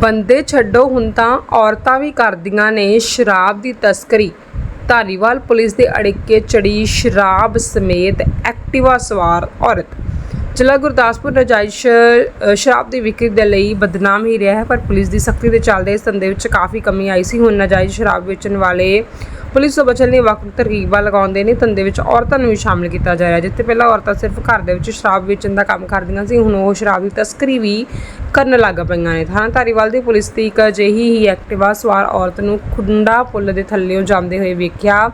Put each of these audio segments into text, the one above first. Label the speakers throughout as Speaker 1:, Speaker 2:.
Speaker 1: ਬੰਦੇ ਛੱਡੋ ਹੁਣ ਤਾਂ ਔਰਤਾਂ ਵੀ ਕਰਦੀਆਂ ਨੇ ਸ਼ਰਾਬ ਦੀ ਤਸਕਰੀ। ਧਾਰੀਵਾਲ ਪੁਲਿਸ ਦੇ ਅੜਿੱਕੇ ਚੜੀ ਸ਼ਰਾਬ ਸਮੇਤ ਐਕਟਿਵਾ ਸਵਾਰ ਔਰਤ। ਜ਼ਿਲ੍ਹਾ ਗੁਰਦਾਸਪੁਰ ਨਜਾਇਸ਼ ਸ਼ਰਾਬ ਦੀ ਵਿਕਰੀ ਦੇ ਲਈ ਬਦਨਾਮ ਹੀ ਰਿਹਾ ਹੈ, ਪਰ ਪੁਲਿਸ ਦੀ ਸਖਤੀ ਦੇ ਚੱਲਦੇ ਇਸ ਧੰਦੇ ਵਿੱਚ ਕਾਫੀ ਕਮੀ ਆਈ ਸੀ। ਹੁਣ ਨਜਾਇਜ਼ ਸ਼ਰਾਬ ਵੇਚਣ ਵਾਲੇ ਪੁਲਿਸ ਤੋਂ ਬਚਣ ਲਈ ਵੱਖ ਵੱਖ ਤਰਕੀਬਾਂ ਲਗਾਉਂਦੇ ਨੇ। ਧੰਦੇ ਵਿੱਚ ਔਰਤਾਂ ਨੂੰ ਵੀ ਸ਼ਾਮਲ ਕੀਤਾ ਜਾ ਰਿਹਾ ਜਿੱਥੇ ਪਹਿਲਾਂ ਔਰਤਾਂ ਸਿਰਫ ਘਰ ਦੇ ਵਿੱਚ ਸ਼ਰਾਬ ਵੇਚਣ ਦਾ ਕੰਮ ਕਰਦੀਆਂ ਸੀ, ਹੁਣ ਉਹ ਸ਼ਰਾਬ ਦੀ ਤਸਕਰੀ ਵੀ ਕਰਨ ਲੱਗ ਪਈਆਂ ਨੇ। ਥਾਣਾ ਧਾਰੀਵਾਲ ਦੀ ਪੁਲਿਸ ਦੀ ਇੱਕ ਅਜਿਹੀ ਹੀ ਐਕਟਿਵਾ ਸਵਾਰ ਔਰਤ ਨੂੰ ਖੁੰਡਾ ਪੁੱਲ ਦੇ ਥੱਲੇੋਂ ਜਾਂਦੇ ਹੋਏ ਵੇਖਿਆ।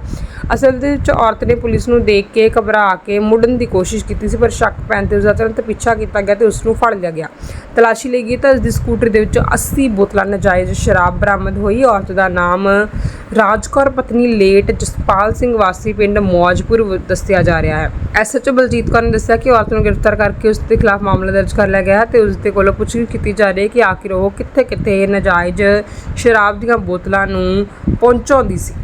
Speaker 1: ਅਸਲ ਦੇ ਵਿੱਚ ਔਰਤ ਨੇ ਪੁਲਿਸ ਨੂੰ ਦੇਖ ਕੇ ਘਬਰਾ ਕੇ ਮੁੜਨ ਦੀ ਕੋਸ਼ਿਸ਼ ਕੀਤੀ ਸੀ, ਪਰ ਸ਼ੱਕ ਪੈਣ ਤੇ ਉਸ ਦਾ ਤੁਰੰਤ ਪਿੱਛਾ ਕੀਤਾ ਗਿਆ ਤੇ ਉਸ ਨੂੰ ਫੜ ਲਿਆ ਗਿਆ। ਤਲਾਸ਼ੀ ਲਈ ਗਈ ਤਾਂ ਉਸ ਦੀ ਸਕੂਟਰ ਦੇ ਵਿੱਚ 80 ਬੋਤਲਾਂ ਨਜਾਇਜ਼ ਸ਼ਰਾਬ ਬਰਾਮਦ ਹੋਈ। ਔਰਤ ਦਾ ਨਾਮ ਰਾਜਕੌਰ ਪਤਨੀ ਲੇਟ ਜਸਪਾਲ ਸਿੰਘ ਵਾਸੀ ਪਿੰਡ ਮੌਜਪੁਰ ਦੱਸਿਆ ਜਾ ਰਿਹਾ ਹੈ। ਐਸਐਚਓ ਬਲਜੀਤ ਕੌਰ ਨੇ ਦੱਸਿਆ ਕਿ ਔਰਤ ਨੂੰ ਗ੍ਰਿਫਤਾਰ ਕਰਕੇ ਉਸ ਦੇ ਖਿਲਾਫ ਮਾਮਲਾ ਦਰਜ ਕਰ ਲਿਆ ਗਿਆ ਤੇ ਉਸ ਦੇ ਕੋਲੋਂ ਪੁੱਛਗਿੱਛ ਕੀਤੀ ਜਾ ਰਹੀ ਹੈ ਕਿ ਆਖਿਰ ਉਹ ਕਿੱਥੇ-ਕਿੱਥੇ ਨਜਾਇਜ਼ ਸ਼ਰਾਬ ਦੀਆਂ ਬੋਤਲਾਂ ਨੂੰ ਪਹੁੰਚਾਉਂਦੀ ਸੀ।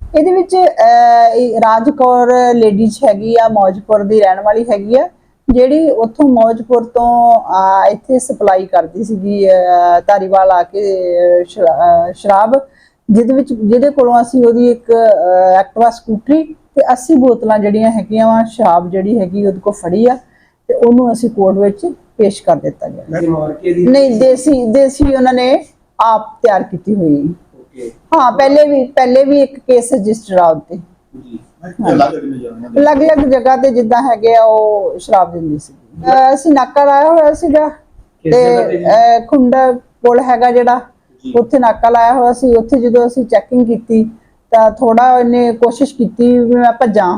Speaker 2: ਇਹਦੇ ਵਿੱਚ ਅਹ, ਰਾਜ ਕੌਰ ਲੇਡੀਜ਼ ਹੈਗੀ ਆ ਮੌਜਪੁਰ ਦੀ ਰਹਿਣ ਵਾਲੀ ਹੈਗੀ ਆ ਜਿਹੜੀ ਉੱਥੋਂ ਮੌਜਪੁਰ ਤੋਂ ਇੱਥੇ ਸਪਲਾਈ ਕਰਦੀ ਸੀਗੀ ਧਾਰੀਵਾਲ ਆ ਕੇ ਸ਼ਰਾਬ ਜਿਹਦੇ ਵਿੱਚ ਜਿਹਦੇ ਕੋਲੋਂ ਅਸੀਂ ਉਹਦੀ ਇੱਕ ਐਕਟਿਵਾ ਸਕੂਟਰੀ ਤੇ 80 ਬੋਤਲਾਂ ਜਿਹੜੀਆਂ ਹੈਗੀਆਂ ਵਾ ਸ਼ਰਾਬ ਜਿਹੜੀ ਹੈਗੀ ਉਹਦੇ ਕੋਲ ਫੜੀ ਆ ਤੇ ਉਹਨੂੰ ਅਸੀਂ ਕੋਰਟ ਵਿੱਚ ਪੇਸ਼ ਕਰ ਦਿੱਤਾ ਗਿਆ। ਨਹੀਂ ਦੇਸੀ ਦੇਸੀ ਉਹਨਾਂ ਨੇ ਆਪ ਤਿਆਰ ਕੀਤੀ ਹੋਈ।
Speaker 3: ਓਕੇ।
Speaker 2: ਹਾਂ ਪਹਿਲੇ ਵੀ ਪਹਿਲੇ ਵੀ ਇੱਕ ਕੇਸ ਰਜਿਸਟਰ ਆ ਉੱਤੇ
Speaker 3: ਜੀ। ਅਲੱਗ ਅਲੱਗ ਨਜ਼ਰ
Speaker 2: ਅਲੱਗ-ਅਲੱਗ ਜਗ੍ਹਾ ਤੇ ਜਿੱਦਾਂ ਹੈਗੇ ਆ ਉਹ ਸ਼ਰਾਬ ਦਿੰਦੀ ਸੀ। ਅਸੀਂ ਨਾਕਾ ਲਾਇਆ ਹੋਇਆ ਸੀਗਾ ਤੇ ਖੁੰਡਾ ਪੁਲ ਹੈਗਾ ਜਿਹੜਾ। ਉੱਥੇ ਨਾਕਾ ਲਾਇਆ ਹੋਇਆ ਸੀ। ਉੱਥੇ ਜਦੋਂ ਅਸੀਂ ਚੈਕਿੰਗ ਕੀਤੀ ਤਾਂ ਥੋੜਾ ਇਹਨੇ ਕੋਸ਼ਿਸ਼ ਕੀਤੀ ਵੀ ਮੈਂ ਭੱਜਾਂ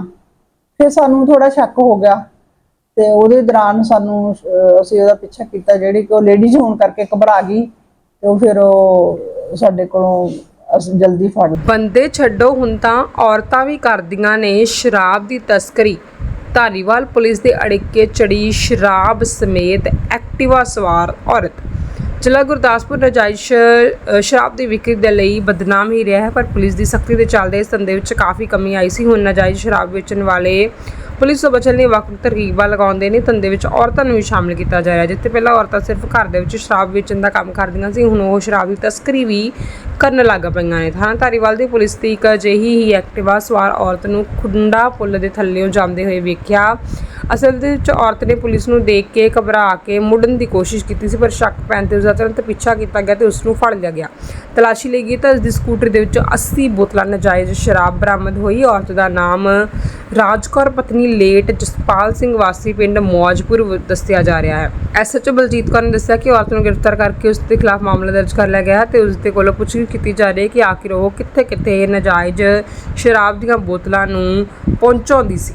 Speaker 2: ਫਿਰ ਸਾਨੂੰ ਥੋੜਾ ਸ਼ੱਕ ਹੋ ਗਿਆ ਤੇ ਉਹਦੇ ਦੌਰਾਨ ਸਾਨੂੰ ਅਸੀਂ ਉਹਦਾ ਪਿੱਛਾ ਕੀਤਾ ਜਿਹੜੀ ਕਿ ਉਹ ਲੇਡੀਜ਼ ਹੋਣ ਕਰਕੇ ਘਬਰਾ ਗਈ ਤੇ ਉਹ ਫਿਰ ਉਹ ਸਾਡੇ ਕੋਲੋਂ ਅਸੀਂ ਜਲਦੀ ਫੜ
Speaker 1: ਬੰਦੇ ਛੱਡੋ ਹੁਣ ਤਾਂ ਔਰਤਾਂ ਵੀ ਕਰਦੀਆਂ ਨੇ ਸ਼ਰਾਬ ਦੀ ਤਸਕਰੀ। ਧਾਰੀਵਾਲ ਪੁਲਿਸ ਦੇ ਅੜਿੱਕੇ ਚੜੀ ਸ਼ਰਾਬ ਸਮੇਤ ਐਕਟਿਵਾ ਸਵਾਰ ਔਰਤ। ਜ਼ਿਲ੍ਹਾ ਗੁਰਦਾਸਪੁਰ ਨਜਾਇਸ਼ ਸ਼ਰਾਬ ਦੀ ਵਿਕਰੀ ਦੇ ਲਈ ਬਦਨਾਮ ਹੀ ਰਿਹਾ ਹੈ, ਪਰ ਪੁਲਿਸ ਦੀ ਸਖਤੀ ਦੇ ਚੱਲਦੇ ਇਸ ਧੰਦੇ ਵਿੱਚ ਕਾਫੀ ਕਮੀ ਆਈ ਸੀ। ਹੁਣ ਨਜਾਇਜ਼ ਸ਼ਰਾਬ ਵੇਚਣ ਵਾਲੇ ਪੁਲਿਸ ਤੋਂ ਬਚਣ ਲਈ ਵੱਖ ਵੱਖ ਤਰਕੀਬਾਂ ਲਗਾਉਂਦੇ ਨੇ ਧੰਦੇ ਵਿੱਚ ਔਰਤਾਂ ਨੂੰ ਵੀ ਸ਼ਾਮਿਲ ਕੀਤਾ ਜਾ ਰਿਹਾ। ਜਿੱਥੇ ਪਹਿਲਾਂ ਔਰਤਾਂ ਸਿਰਫ ਘਰ ਦੇ ਵਿੱਚ ਸ਼ਰਾਬ ਵੇਚਣ ਦਾ ਕੰਮ ਕਰਦੀਆਂ ਸੀ, ਹੁਣ ਉਹ ਸ਼ਰਾਬ ਦੀ ਤਸਕਰੀ ਵੀ ਕਰਨ ਲੱਗ ਪਈਆਂ ਨੇ। ਥਾਣਾ ਧਾਰੀਵਾਲ ਦੀ ਪੁਲਿਸ ਦੀ ਇੱਕ ਅਜਿਹੀ ਹੀ ਐਕਟਿਵਾ ਸਵਾਰ ਔਰਤ ਨੂੰ ਖੁੰਡਾ ਪੁੱਲ ਦੇ ਥੱਲੇੋਂ ਜਾਂਦੇ ਹੋਏ ਵੇਖਿਆ। ਅਸਲ ਦੇ ਵਿੱਚ ਔਰਤ ਨੇ ਪੁਲਿਸ ਨੂੰ ਦੇਖ ਕੇ ਘਬਰਾ ਕੇ ਮੁੜਨ ਦੀ ਕੋਸ਼ਿਸ਼ ਕੀਤੀ ਸੀ, ਪਰ ਸ਼ੱਕ ਪੈਣ ਤੇ ਉਸ ਦਾ ਤੁਰੰਤ ਪਿੱਛਾ ਕੀਤਾ ਗਿਆ ਤੇ ਉਸ ਨੂੰ ਫੜ ਲਿਆ ਗਿਆ। ਤਲਾਸ਼ੀ ਲਈ ਗਈ ਤਾਂ ਉਸ ਦੀ ਸਕੂਟਰ ਦੇ ਵਿੱਚ 80 ਬੋਤਲਾਂ ਨਜਾਇਜ਼ ਸ਼ਰਾਬ ਬਰਾਮਦ ਹੋਈ। ਔਰਤ ਦਾ ਨਾਮ ਰਾਜਕੌਰ ਪਤਨੀ ਲੇਟ ਜਸਪਾਲ ਸਿੰਘ ਵਾਸੀ ਪਿੰਡ ਮੌਜਪੁਰ ਦੱਸਿਆ ਜਾ ਰਿਹਾ ਹੈ। ਐਸਐਚਓ ਬਲਜੀਤ ਕੌਰ ਨੇ ਦੱਸਿਆ ਕਿ ਔਰਤ ਨੂੰ ਗ੍ਰਿਫਤਾਰ ਕਰਕੇ ਉਸ ਦੇ ਖਿਲਾਫ ਮਾਮਲਾ ਦਰਜ ਕਰ ਲਿਆ ਗਿਆ ਹੈ ਤੇ ਉਸ ਦੇ ਕੋਲੋਂ ਪੁੱਛਗਿੱਛ ਕੀਤੀ ਜਾ ਰਹੀ ਹੈ ਕਿ ਆਖਿਰ ਉਹ ਕਿੱਥੇ-ਕਿੱਥੇ ਨਾਜਾਇਜ਼ ਸ਼ਰਾਬ ਦੀਆਂ ਬੋਤਲਾਂ ਨੂੰ ਪਹੁੰਚਾਉਂਦੀ ਸੀ।